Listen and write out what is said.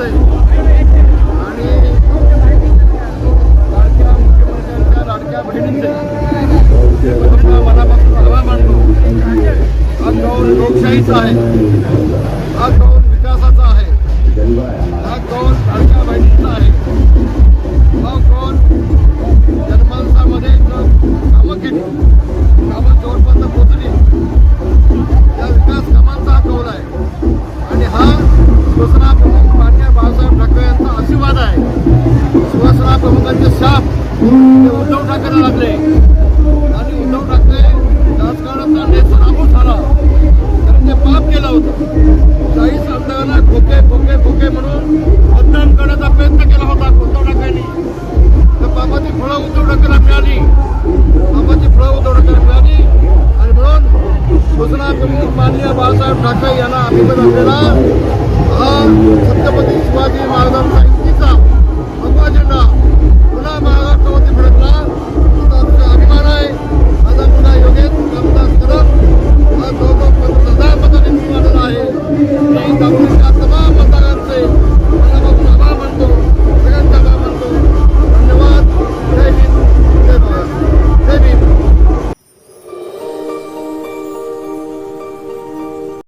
आणि लाडक्या मुख्यमंत्र्यांच्या लाडक्या मनापासून आभार मानतो. आज गाव लोकशाहीचा आहे. उद्धव ठाकरे लागले. आणि उद्धव ठाकरे राजकारणाचा नेस्तनाबूत झाला. त्यांनी ते पाप केलं होतं. चाळीस आमदारांना खोके खोके खोके म्हणून मतदान करण्याचा प्रयत्न केला होता उद्धव ठाकरेंनी. तर बाबाची फळं उद्धव ठाकरेला मिळाली. बाबाची फळं उद्धव ठाकरेला मिळाली. आणि म्हणून सूचना प्रमुख माननीय बाळासाहेब ठाकरे यांना अभिमान असलेला हा छत्रपती शिवाजी महाराज